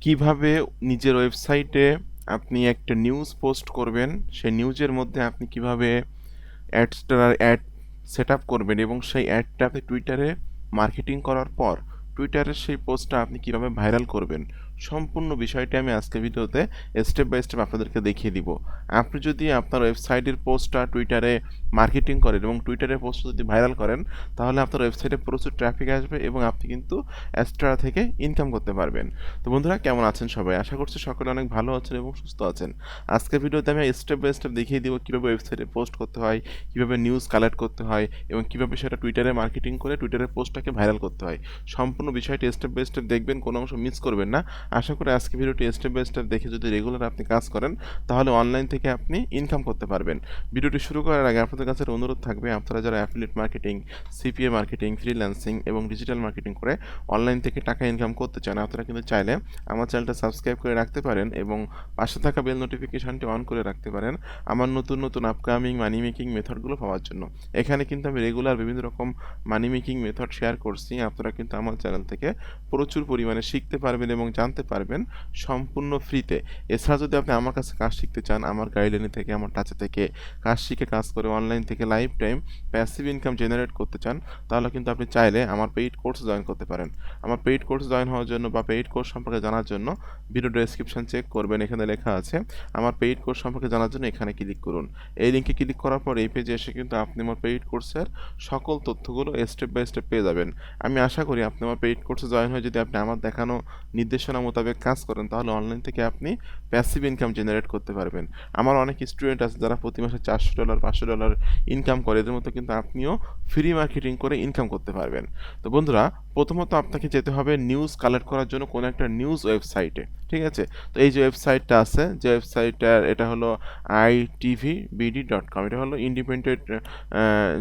কীভাবে নিজের ওয়েবসাইটে আপনি একটা নিউজ পোস্ট করবেন, সেই নিউজের মধ্যে আপনি কীভাবে অ্যাডস্টার অ্যাড সেট আপ করবেন এবং সেই অ্যাডটা আপনি টুইটারে মার্কেটিং করার পর টুইটারের সেই পোস্টটা আপনি কীভাবে ভাইরাল করবেন সম্পূর্ণ বিষয়টি আমি আজকের ভিডিওতে স্টেপ বাই স্টেপ আপনাদেরকে দেখিয়ে দিব। আপনি যদি আপনার ওয়েবসাইটের পোস্টটা টুইটারে মার্কেটিং করেন এবং টুইটারের পোস্ট যদি ভাইরাল করেন, তাহলে আপনার ওয়েবসাইটে প্রচুর ট্রাফিক আসবে এবং আপনি কিন্তু অ্যাস্ট্রা থেকে ইনকাম করতে পারবেন। তো বন্ধুরা, কেমন আছেন সবাই? আশা করছি সকলে অনেক ভালো আছেন এবং সুস্থ আছেন। আজকের ভিডিওতে আমি স্টেপ বাই স্টেপ দেখিয়ে দিব কীভাবে ওয়েবসাইটে পোস্ট করতে হয়, কীভাবে নিউজ কালেক্ট করতে হয় এবং কীভাবে সেটা টুইটারে মার্কেটিং করে টুইটারের পোস্টটাকে ভাইরাল করতে হয়। সম্পূর্ণ বিষয়টি স্টেপ বাই স্টেপ দেখবেন, কোনো অংশ মিস করবেন না। আশা করি আজকে ভিডিওটি স্টেপ বাই স্টেপ দেখে যদি রেগুলার আপনি কাজ করেন, তাহলে অনলাইন থেকে আপনি ইনকাম করতে পারবেন। ভিডিওটি শুরু করার আগে আপনাদের কাছে অনুরোধ থাকবে, আপনারা যারা affiliate marketing CPA marketing freelancing এবং ডিজিটাল মার্কেটিং করে অনলাইন থেকে টাকা ইনকাম করতে চান, আপনারা কিন্তু চাইলে আমার চ্যানেলটা সাবস্ক্রাইব করে রাখতে পারেন এবং পাশে থাকা বেল নোটিফিকেশনটি অন করে রাখতে পারেন আমার নতুন নতুন আপকামিং মানি মেকিং মেথডগুলো পাওয়ার জন্য। এখানে কিন্তু আমি রেগুলার বিভিন্ন রকম মানি মেকিং মেথড শেয়ার করছি, আপনারা কিন্তু আমার চ্যানেল থেকে প্রচুর পরিমাণে শিখতে পারবেন এবং জানতে পারবেন সম্পূর্ণ ফ্রিতে। এছাড়া যদি আপনি আমার কাছে কাজ শিখতে চান, আমার গাইডলাইনে থেকে, আমার টাচে থেকে কাজ শিখে কাজ করে অনলাইন থেকে life time passive income generate করতে চান, তাহলে কিন্তু আপনি চাইলে আমার পেইড কোর্স জয়েন করতে পারেন। আমার পেইড কোর্স জয়েন হওয়ার জন্য বা পেইড কোর্স সম্পর্কে জানার জন্য ভিডিও ডেসক্রিপশন চেক করবেন, এখানে লেখা আছে। আমার পেইড কোর্স সম্পর্কে জানার জন্য এখানে ক্লিক করুন। এই লিঙ্কে ক্লিক করার পর এই পেজে এসে কিন্তু আপনি আমার পেইড কোর্সের সকল তথ্যগুলো স্টেপ বাই স্টেপ পেয়ে যাবেন। আমি আশা করি আপনি আমার পেইড কোর্সে জয়েন হয়ে যদি আপনি আমার দেখানো নির্দেশনা মোতাবেক কাজ করেন, তাহলে অনলাইন থেকে আপনি প্যাসিভ ইনকাম জেনারেট করতে পারবেন। আমার অনেক স্টুডেন্ট আছে যারা প্রতি মাসে চারশো ডলার পাঁচশো ডলার ইনকাম করে। এদের মতো কিন্তু আপনিও ফ্রি মার্কেটিং করে ইনকাম করতে পারবেন। তো বন্ধুরা, প্রথমত আপনাকে যেতে হবে নিউজ কালেক্ট করার জন্য কোনো একটা নিউজ ওয়েবসাইটে ঠিক আছে? তো এই যে ওয়েবসাইটটা আছে, যে ওয়েবসাইটটার এটা হলো I TV BD dot com এটা হলো ইন্ডিপেন্ডেন্ট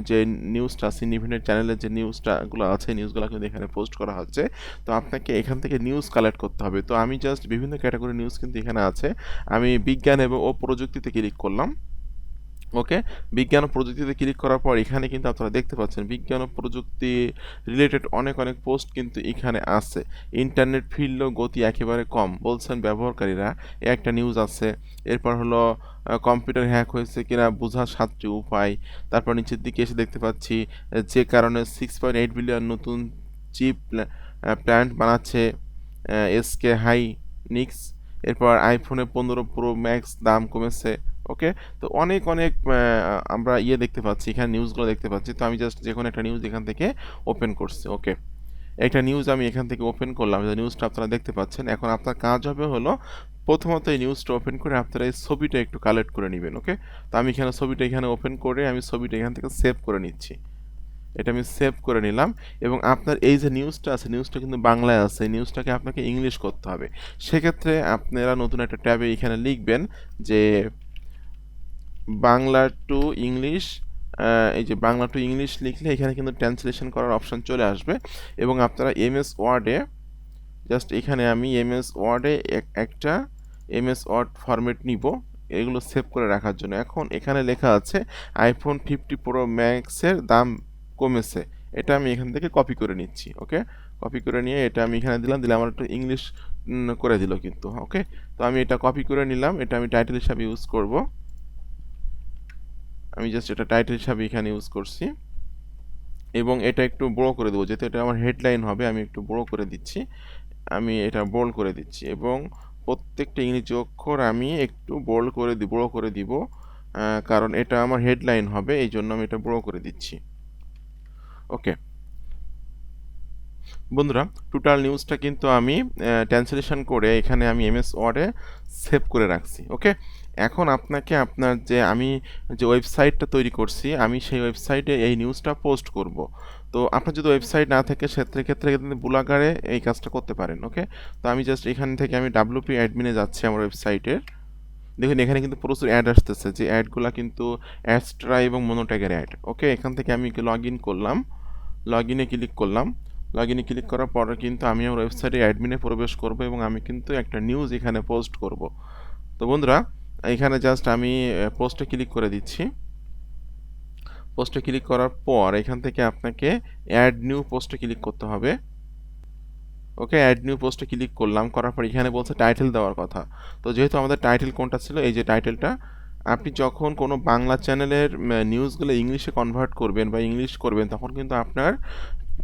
যে নিউজটা আছে ইন্ডিপেন্ডেন্ট চ্যানেলের যে নিউজটাগুলো আছে নিউজগুলো কিন্তু এখানে পোস্ট করা হচ্ছে। তো আপনাকে এখান থেকে নিউজ কালেক্ট করতে হবে। তো আমি জাস্ট বিভিন্ন ক্যাটাগরি নিউজ কিন্তু এখানে আছে। আমি বিজ্ঞান এবং ও প্রযুক্তিতে ক্লিক করলাম। ওকে বিজ্ঞান ও প্রযুক্তিতে ক্লিক করার পর এখানে কিন্তু আপনারা দেখতে পাচ্ছেন, বিজ্ঞান ও প্রযুক্তি রিলেটেড অনেক অনেক পোস্ট কিন্তু এখানে আছে। ইন্টারনেট ফিল্ড গতি একেবারে কম। বলছেন ব্যবহারকারীরা একটা নিউজ আছে। এরপর হলো কম্পিউটার হ্যাক হয়েছে কিনা বোঝার সাতটি উপায়। তারপর নিচের দিকে এসে দেখতে পাচ্ছি, যে কারণে সিক্স পয়েন্ট এইট বিলিয়ন নতুন চিপ প্ল্যান্ট বানাচ্ছে। এসকে হাই নিক্স এরপর আইফোনে পনেরো প্রো ম্যাক্স দাম কমেছে ওকে তো অনেক অনেক আমরা ইয়ে দেখতে পাচ্ছি, এখানে নিউজগুলো দেখতে পাচ্ছি। তো আমি জাস্ট যে কোনো একটা নিউজ এখান থেকে ওপেন করছি ওকে একটা নিউজ আমি এখান থেকে ওপেন করলাম নিউজটা আপনারা দেখতে পাচ্ছেন। এখন আপনার কাজ হবে হলো, প্রথমত এই নিউজটা ওপেন করে আপনারা এই ছবিটা একটু কালেক্ট করে নেবেন ওকে তো আমি এখানে ছবিটা এখানে ওপেন করে, আমি ছবিটা এখান থেকে সেভ করে নিচ্ছি। এটা আমি সেভ করে নিলাম এবং আপনার এই যে নিউজটা আছে নিউজটা কিন্তু বাংলায় আছে, এই নিউজটাকে আপনাকে ইংলিশ করতে হবে। সেক্ষেত্রে আপনারা নতুন একটা ট্যাবে এখানে লিখবেন যে বাংলা টু ইংলিশ এই যে বাংলা টু ইংলিশ লিখলে এখানে কিন্তু ট্রান্সলেশন করার অপশন চলে আসবে এবং আপনারা এম এস ওয়ার্ডে জাস্ট এখানে আমি এমএস ওয়ার্ডে একটা এমএস ওয়ার্ড ফরম্যাট নিব, এগুলো সেভ করে রাখার জন্য। এখন এখানে লেখা আছে আইফোন ফিফটি প্রো ম্যাক্সের দাম কমেছে, এটা আমি এখান থেকে কপি করে নিচ্ছি ওকে কপি করে নিয়ে এটা আমি এখানে দিলাম, দিলে আমার একটু ইংলিশ করে দিল কিন্তু ওকে তো আমি এটা কপি করে নিলাম, এটা আমি টাইটেল হিসাবে ইউজ করব। আমি জাস্ট এটা টাইটেল হিসাবে এখানে ইউজ করছি। এবং এটা একটু বড় করে দেবো, যেহেতু এটা আমার হেডলাইন হবে, আমি একটু বড় করে দিচ্ছি। আমি এটা বোল্ড করে দিচ্ছি এবং প্রত্যেকটা ইংরেজি অক্ষর আমি একটু বোল্ড করে দিব বড় করে দিব কারণ এটা আমার হেডলাইন হবে, এই জন্য আমি এটা বড় করে দিচ্ছি। ওকে বন্ধুরা টোটাল নিউজটা কিন্তু আমি ট্রান্সলেশন করে এখানে আমি এমএস ওয়ার্ডে সেভ করে রাখছি ওকে এখন আপনাকে আপনার যে আমি যে ওয়েবসাইটটা তৈরি করছি, আমি সেই ওয়েবসাইটে এই নিউজটা পোস্ট করব। তো আপনার যদি ওয়েবসাইট না থাকে, সেক্ষেত্রে ক্ষেত্রে কিন্তু বুলাগারে এই কাজটা করতে পারেন ওকে তো আমি জাস্ট এখান থেকে আমি ডাব্লুপি অ্যাডমিনে যাচ্ছি আমার ওয়েবসাইটের দেখুন, এখানে কিন্তু প্রচুর অ্যাড আসতেছে, যে অ্যাডগুলো কিন্তু অ্যাডস্ট্রা এবং মনোট্যাগের অ্যাড ওকে এখান থেকে আমি লগ ইন করলাম। লগ ইনে ক্লিক করলাম। লগ ইনে ক্লিক করার পরে কিন্তু আমি আমার ওয়েবসাইটে অ্যাডমিনে প্রবেশ করব এবং আমি কিন্তু একটা নিউজ এখানে পোস্ট করব। তো বন্ধুরা, এখানে জাস্ট আমি পোস্টে ক্লিক করে দিচ্ছি। পোস্টে ক্লিক করার পর এখান থেকে আপনাকে অ্যাড নিউ পোস্টে ক্লিক করতে হবে। ওকে অ্যাড নিউ পোস্টে ক্লিক করলাম। করার পর এখানে বলছে টাইটেল দেওয়ার কথা। তো যেহেতু আমাদের টাইটেল কোনটা ছিল, এই যে টাইটেলটা আপনি যখন কোনো বাংলা চ্যানেলের নিউজগুলো ইংলিশে কনভার্ট করবেন বা ইংলিশ করবেন তখন কিন্তু আপনার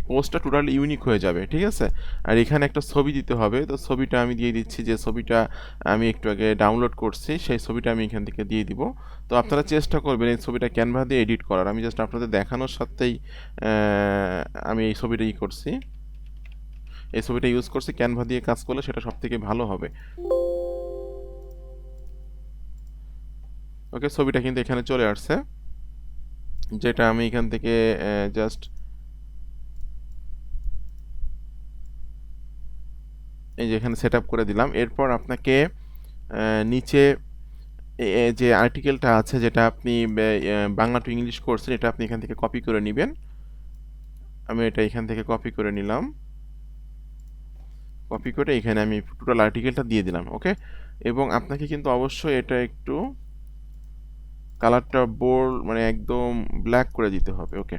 পোস্টটা টোটালি ইউনিক হয়ে যাবে ঠিক আছে? আর এখানে একটা ছবি দিতে হবে তো ছবিটা আমি দিয়ে দিচ্ছি যে ছবিটা আমি একটু আগে ডাউনলোড করছি সেই ছবিটা আমি এখান থেকে দিয়ে দিব। তো আপনারা চেষ্টা করবেন এই ছবিটা ক্যানভা দিয়ে এডিট করার। আমি জাস্ট আপনাদের দেখানোর সাথেই আমি এই ছবিটা ই করছি। এই ছবিটা ইউজ করছি ক্যানভা দিয়ে কাজ করলে সেটা সব থেকে ভালো হবে। ওকে, ছবিটা কিন্তু এখানে চলে আসছে। যেটা আমি এখান থেকে জাস্ট এই যে এখানে সেট করে দিলাম। এরপর আপনাকে নিচে যে আর্টিকেলটা আছে, যেটা আপনি বাংলা টু ইংলিশ করছেন এটা আপনি এখান থেকে কপি করে নেবেন। আমি এটা এখান থেকে কপি করে নিলাম। কপি করে এখানে আমি টোটাল আর্টিকেলটা দিয়ে দিলাম ওকে এবং আপনাকে কিন্তু অবশ্যই এটা একটু কালারটা বোল্ড মানে একদম ব্ল্যাক করে দিতে হবে ওকে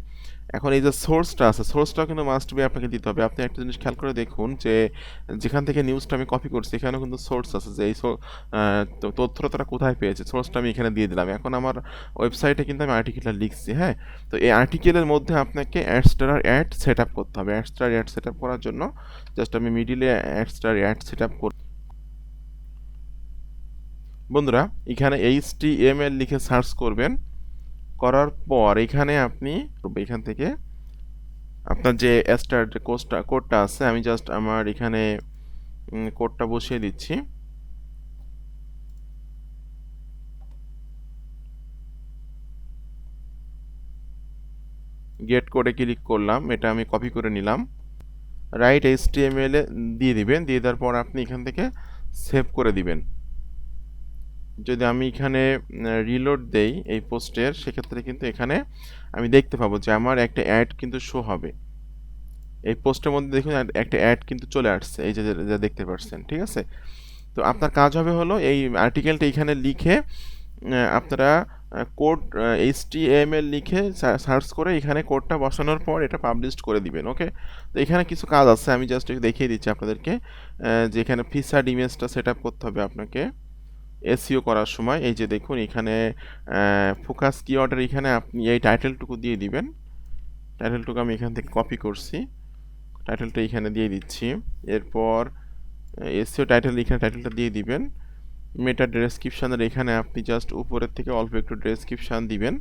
এখন এই যে সোর্সটা আছে সোর্সটাও কিন্তু মাস্ট বি আপনাকে দিতে হবে। আপনি একটা জিনিস খেয়াল করে দেখুন যে, যেখান থেকে নিউজটা আমি কপি করছি, এখানেও কিন্তু সোর্স আছে যে, এই তথ্যটা তারা কোথায় পেয়েছে? সোর্সটা আমি এখানে দিয়ে দিলাম। এখন আমার ওয়েবসাইটে কিন্তু আমি আর্টিকেলটা লিখছি হ্যাঁ? তো এই আর্টিকেলের মধ্যে আপনাকে অ্যাডস্টার অ্যাড সেট আপ করতে হবে। অ্যাডস্টার অ্যাড সেট আপ করার জন্য জাস্ট আমি মিডিলে অ্যাডস্টার অ্যাড সেট আপ কর বন্ধুরা, এখানে এইচ টি এম এল লিখে সার্চ করবেন। করার পর এখানে আপনি, এখান থেকে আপনার যে স্টার যে কোডটা আছে, আমি জাস্ট আমার এখানে কোডটা বসিয়ে দিচ্ছি। গেট কোডে ক্লিক করলাম, এটা আমি কপি করে নিলাম। Right H T M L দিয়ে দিবেন, দিয়ে দেওয়ার পর আপনি এখান থেকে সেভ করে দিবেন। যদি আমি এখানে রিলোড দেই এই পোস্টের সেক্ষেত্রে কিন্তু এখানে আমি দেখতে পাবো যে আমার একটা অ্যাড কিন্তু শো হবে। এই পোস্টের মধ্যে দেখুন একটা অ্যাড কিন্তু চলে আসছে, এই যে, যে- দেখতে পাচ্ছেন, ঠিক আছে? তো আপনার কাজ হবে হলো এই আর্টিকেলটা এখানে লিখে আপনারা code H T M L লিখে সার্চ করে এখানে কোডটা বসানোর পর এটা পাবলিশ করে দিবেন ওকে তো এখানে কিছু কাজ আছে, আমি জাস্ট একটু দেখিয়ে দিচ্ছি আপনাদেরকে যে এখানে ফিচার্ড ইমেজটা সেট আপ করতে হবে আপনাকে। এসইও করার সময়, এই যে দেখুন, এখানে ফোকাস কিওয়ার্ডের এখানে আপনি এই টাইটেলটুকু দিয়ে দিবেন। টাইটেলটুকু আমি এখান থেকে কপি করছি। টাইটেলটা এখানে দিয়ে দিচ্ছি। এরপর এসিও টাইটেল এখানে টাইটেলটা দিয়ে দিবেন। মেটা ডেসক্রিপশানের এখানে আপনি জাস্ট উপরের থেকে অল্প একটু ডেসক্রিপশান দিবেন।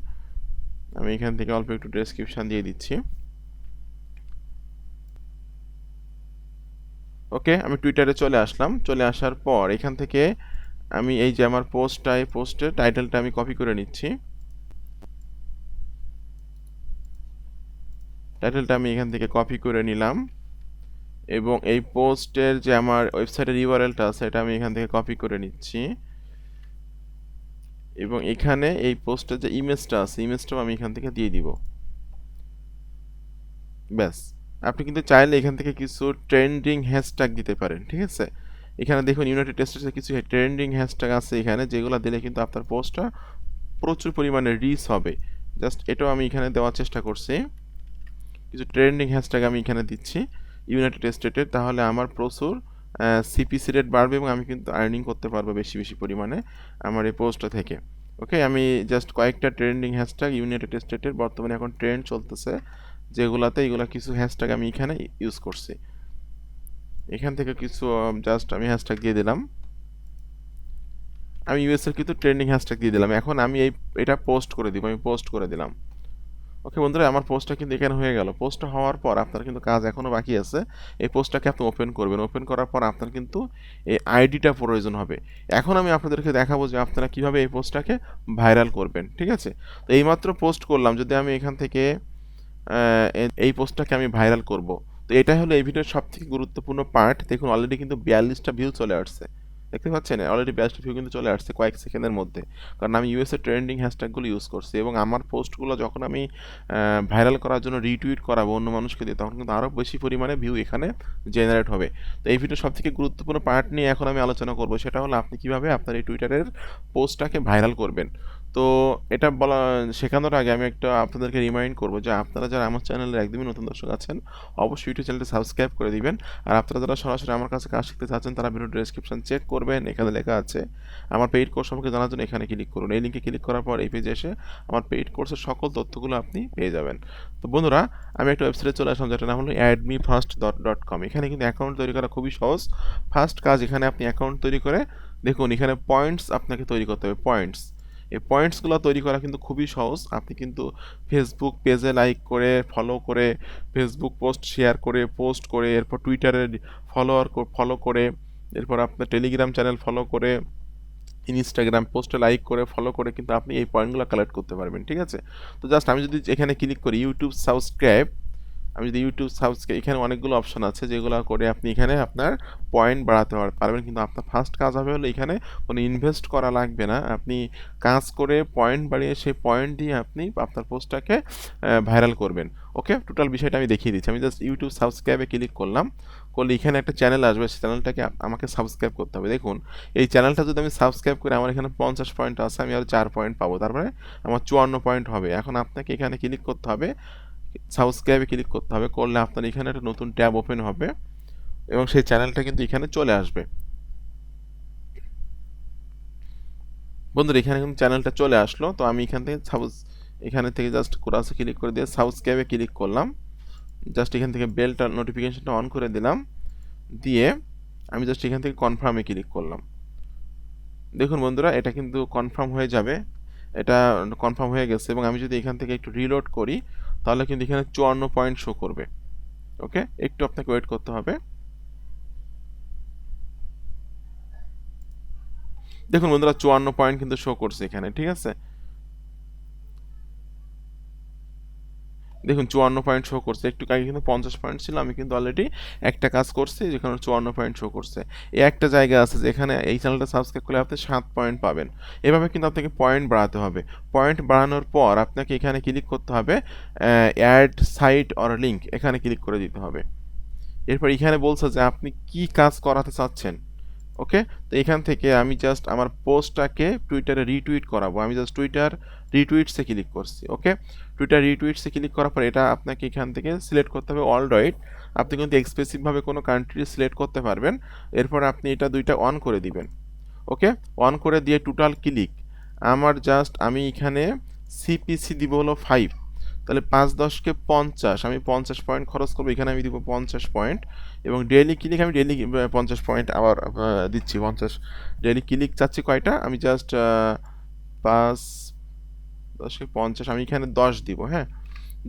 আমি এখান থেকে অল্প একটু ডেসক্রিপশান দিয়ে দিচ্ছি। ওকে আমি টুইটারে চলে আসলাম। চলে আসার পর, এখান থেকে আমি এই যে আমার পোস্টটা এই পোস্টের টাইটেলটা আমি কপি করে নিচ্ছি। টাইটেলটা আমি এখান থেকে কপি করে নিলাম। এবং এই পোস্টের যে আমার ওয়েবসাইটের ইউআরএলটা আছে, এটা আমি এখান থেকে কপি করে নিচ্ছি। এবং এখানে এই পোস্টের যে ইমেজটা আছে ইমেজটাও আমি এখান থেকে দিয়ে দিব। ব্যাস। আপনি কিন্তু চাইলে এখান থেকে কিছু ট্রেন্ডিং হ্যাশট্যাগ দিতে পারেন, ঠিক আছে? এখানে দেখুন ইউনাইটেড স্টেটসের কিছু ট্রেন্ডিং হ্যাশট্যাগ আছে এখানে, যেগুলো দিলে কিন্তু আপনার পোস্টটা প্রচুর পরিমাণে রিচ হবে। জাস্ট এটাও আমি এখানে দেওয়ার চেষ্টা করছি। কিছু ট্রেন্ডিং হ্যাশট্যাগ আমি এখানে দিচ্ছি ইউনাইটেড স্টেটের তাহলে আমার প্রচুর সিপিসি রেট বাড়বে এবং আমি কিন্তু আর্নিং করতে পারব বেশি বেশি পরিমাণে আমার এই পোস্টটা থেকে। ওকে আমি জাস্ট কয়েকটা ট্রেন্ডিং হ্যাশট্যাগ ইউনাইটেড স্টেটের বর্তমানে এখন ট্রেন্ড চলতেছে, যেগুলাতে এগুলো কিছু হ্যাশট্যাগ আমি এখানে ইউজ করছি। এখান থেকে কিছু জাস্ট আমি হ্যাশট্যাগ দিয়ে দিলাম। আমি ইউএস এর কিন্তু ট্রেন্ডিং হ্যাশট্যাগ দিয়ে দিলাম। এখন আমি এই, এটা পোস্ট করে দিব, আমি পোস্ট করে দিলাম। ওকে বন্ধুরা, আমার পোস্টটা কিন্তু এখানে হয়ে গেল। পোস্টটা হওয়ার পর আপনার কিন্তু কাজ এখনও বাকি আছে। এই পোস্টটাকে আপনি ওপেন করবেন। ওপেন করার পর আপনার কিন্তু এই আইডিটা প্রয়োজন হবে। এখন আমি আপনাদেরকে দেখাবো যে আপনারা কীভাবে এই পোস্টটাকে ভাইরাল করবেন, ঠিক আছে? তো এইমাত্র পোস্ট করলাম। যদি আমি এখান থেকে এই পোস্টটাকে আমি ভাইরাল করব তো এটাই হলো এই ভিডিওর সব থেকে গুরুত্বপূর্ণ পার্ট দেখুন অলরেডি কিন্তু বিয়াল্লিশটা ভিউ চলে আসছে। দেখতে পাচ্ছেন? অলরেডি বিয়াল্লিশটা ভিউ কিন্তু চলে আসছে কয়েক সেকেন্ডের মধ্যে। কারণ আমি ইউএসএ ট্রেন্ডিং হ্যাশট্যাগুলো ইউজ করছি এবং আমার পোস্টগুলো যখন আমি ভাইরাল করার জন্য রিটুইট করাবো অন্য মানুষকে দিয়ে, তখন কিন্তু আরও বেশি পরিমাণে ভিউ এখানে জেনারেট হবে। তো এই ভিডিও সব থেকে গুরুত্বপূর্ণ পার্ট নিয়ে এখন আমি আলোচনা করব। সেটা হলো আপনি কীভাবে আপনার এই টুইটারের পোস্টটাকে ভাইরাল করবেন। তো এটা বলা, শেখানোর আগে আমি একটা আপনাদেরকে রিমাইন্ড করব যে আপনারা যারা আমার চ্যানেলের একদমই নতুন দর্শক আছেন, অবশ্যই ইউটিউব চ্যানেলটি সাবস্ক্রাইব করে দিবেন। আর আপনারা যারা সরাসরি আমার কাছে কাজ শিখতে চাচ্ছেন, তারা ভিডিও ডেসক্রিপশন চেক করবেন, এখানে লেখা আছে, আমার পেইড কোর্স সম্পর্কে জানার জন্য এখানে ক্লিক করুন। এই লিঙ্কে ক্লিক করার পর এই পেজে এসে আমার পেইড কোর্সের সকল তথ্যগুলো আপনি পেয়ে যাবেন। তো বন্ধুরা, আমি একটা ওয়েবসাইটে চলে আসলাম যেটা নাম হলো অ্যাডমি ফার্স্ট ডট ডট কম এখানে কিন্তু অ্যাকাউন্ট তৈরি করা খুবই সহজ। ফার্স্ট কাজ, এখানে আপনি অ্যাকাউন্ট তৈরি করে দেখুন, এখানে পয়েন্টস আপনাকে তৈরি করতে হবে পয়েন্টস এই পয়েন্টসগুলো তৈরি করা কিন্তু খুবই সহজ। আপনি কিন্তু ফেসবুক পেজে লাইক করে ফলো করে ফেসবুক পোস্ট শেয়ার করে পোস্ট করে, এরপর টুইটারে ফলোয়ার ফলো করে, এরপর আপনার টেলিগ্রাম চ্যানেল ফলো করে ইনস্টাগ্রাম পোস্টে লাইক করে ফলো করে কিন্তু আপনি এই পয়েন্টগুলো কালেক্ট করতে পারবেন, ঠিক আছে? তো জাস্ট আমি যদি এখানে ক্লিক করি ইউটিউব সাবস্ক্রাইব আমি যদি ইউটিউব সাবস্ক্রাইব এখানে অনেকগুলো অপশন আছে যেগুলো করে আপনি এখানে আপনার পয়েন্ট বাড়াতে পারবেন। কিন্তু আপনার ফার্স্ট কাজ হবে হলো এখানে কোনো ইনভেস্ট করা লাগবে না। আপনি কাজ করে পয়েন্ট বাড়িয়ে সেই পয়েন্ট দিয়ে আপনি আপনার পোস্টটাকে ভাইরাল করবেন। ওকে টোটাল বিষয়টা আমি দেখিয়ে দিচ্ছি। আমি জাস্ট ইউটিউব সাবস্ক্রাইবে ক্লিক করলাম। করলে এখানে একটা চ্যানেল আসবে। সেই চ্যানেলটাকে আমাকে সাবস্ক্রাইব করতে হবে। দেখুন, এই চ্যানেলটা যদি আমি সাবস্ক্রাইব করি আমার এখানে পঞ্চাশ পয়েন্ট আছে, আমি আরও চার পয়েন্ট পাবো। তারপরে আমার চুয়ান্ন পয়েন্ট হবে। এখন আপনাকে এখানে ক্লিক করতে হবে। সাবস্ক্রাইবে ক্লিক করতে হবে, করলে আপনার এখানে একটা নতুন ট্যাব ওপেন হবে এবং সেই চ্যানেলটা কিন্তু এখানে চলে আসবে। বন্ধুরা, এখানে কিন্তু চ্যানেলটা চলে আসলো, তো আমি এখান থেকে সাবস, এখানে থেকে জাস্ট কোরাসে ক্লিক করে দিয়ে সাবস্ক্রাইবে ক্লিক করলাম। জাস্ট এখান থেকে বেলটা, নোটিফিকেশনটা অন করে দিলাম, দিয়ে আমি জাস্ট এখান থেকে কনফার্মে ক্লিক করলাম। দেখুন বন্ধুরা, এটা কিন্তু কনফার্ম হয়ে যাবে, এটা কনফার্ম হয়ে গেছে এবং আমি যদি এখান থেকে একটু রিলোড করি তাহলে কিন্তু এখানে চুয়ান্ন পয়েন্ট শো করবে। ওকে একটু আপনাকে ওয়েট করতে হবে। দেখুন বন্ধুরা, চুয়ান্ন পয়েন্ট কিন্তু শো করছে এখানে, ঠিক আছে? দেখুন, চুয়ান্ন পয়েন্ট শো করছে। একটু আগে কিন্তু পঞ্চাশ পয়েন্ট ছিল, আমি কিন্তু অলরেডি একটা কাজ করছি, যেখানে চুয়ান্ন পয়েন্ট শো করছে। এই একটা জায়গা আছে যেখানে এই চ্যানেলটা সাবস্ক্রাইব করলে আপনি সাত পয়েন্ট পাবেন। এভাবে কিন্তু আপনাকে পয়েন্ট বাড়াতে হবে। পয়েন্ট বাড়ানোর পর আপনাকে এখানে ক্লিক করতে হবে অ্যাড সাইট অর লিঙ্ক এখানে ক্লিক করে দিতে হবে। এরপর এখানে বলছে যে আপনি কি কাজ করাতে চাচ্ছেন ওকে তো এখান থেকে আমি জাস্ট আমার পোস্টটাকে টুইটারে রিটুইট করাবো। আমি জাস্ট টুইটার রিটুইটসে ক্লিক করছি ওকে টুইটার রিটুইটসে ক্লিক করার পর এটা আপনাকে এখান থেকে সিলেক্ট করতে হবে অল রাইট আপনি কিন্তু এক্সপ্রেসিভভাবে কোনো কান্ট্রি সিলেক্ট করতে পারবেন। এরপর আপনি এটা দুইটা অন করে দিবেন ওকে অন করে দিয়ে টোটাল ক্লিক আমার জাস্ট আমি এখানে সিপিসি দিব হলো ফাইভ তাহলে পাঁচ দশকে পঞ্চাশ, আমি পঞ্চাশ পয়েন্ট খরচ করব, এখানে আমি দিব পঞ্চাশ পয়েন্ট এবং ডেইলি ক্লিক আমি ডেইলি পঞ্চাশ পয়েন্ট আবার দিচ্ছি, পঞ্চাশ। ডেইলি ক্লিক চাচ্ছি কয়টা? আমি জাস্ট পাঁচ দশকে পঞ্চাশ, আমি এখানে দশ দিব হ্যাঁ?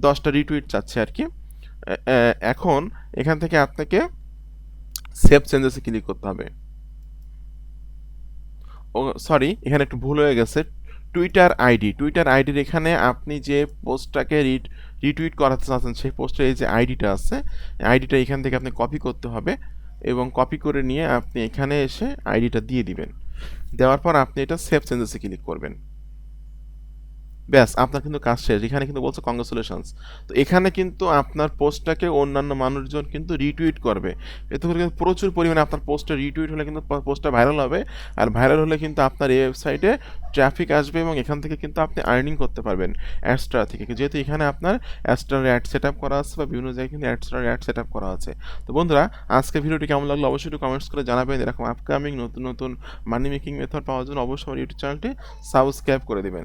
দশটা রিটুইট চাচ্ছি আর কি। এখন এখান থেকে আপনাকে সেভ চেঞ্জেসে ক্লিক করতে হবে। ও সরি এখানে একটু ভুল হয়ে গেছে। টুইটার আইডি টুইটার আইডির এখানে আপনি যে পোস্টটাকে রিট রিটুইট করাতে চাচ্ছেন, সেই পোস্টের এই যে আইডিটা আছে আইডিটা এখান থেকে আপনি কপি করতে হবে এবং কপি করে নিয়ে আপনি এখানে এসে আইডিটা দিয়ে দিবেন। দেওয়ার পর আপনি এটা সেভ চেঞ্জেসে ক্লিক করবেন। ব্যাস, আপনার কিন্তু কাজ শেষ। এখানে কিন্তু বলছে কংগ্রেচুলেশনস তো এখানে কিন্তু আপনার পোস্টটাকে অন্যান্য মানুষজন কিন্তু রিটুইট করবে। এতে করে কিন্তু প্রচুর পরিমাণে আপনার পোস্টটা রিটুইট হলে কিন্তু পোস্টটা ভাইরাল হবে। আর ভাইরাল হলে কিন্তু আপনার এই ওয়েবসাইটে ট্রাফিক আসবে এবং এখান থেকে কিন্তু আপনি আর্নিং করতে পারবেন অ্যাডস্টার থেকে। যেহেতু এখানে আপনার অ্যাডস্টার অ্যাড সেট আপ করা আছে বা বিভিন্ন জায়গায় কিন্তু অ্যাডস্টার অ্যাড সেট আপ করা আছে। তো বন্ধুরা, আজকে ভিডিওটি কেমন লাগল অবশ্যই একটু কমেন্টস করে জানাবেন। এরকম আপকামিং নতুন নতুন মানি মেকিং মেথড পাওয়ার জন্য অবশ্যই আমার ইউটিউব চ্যানেলটি সাবস্ক্রাইব করে দেবেন।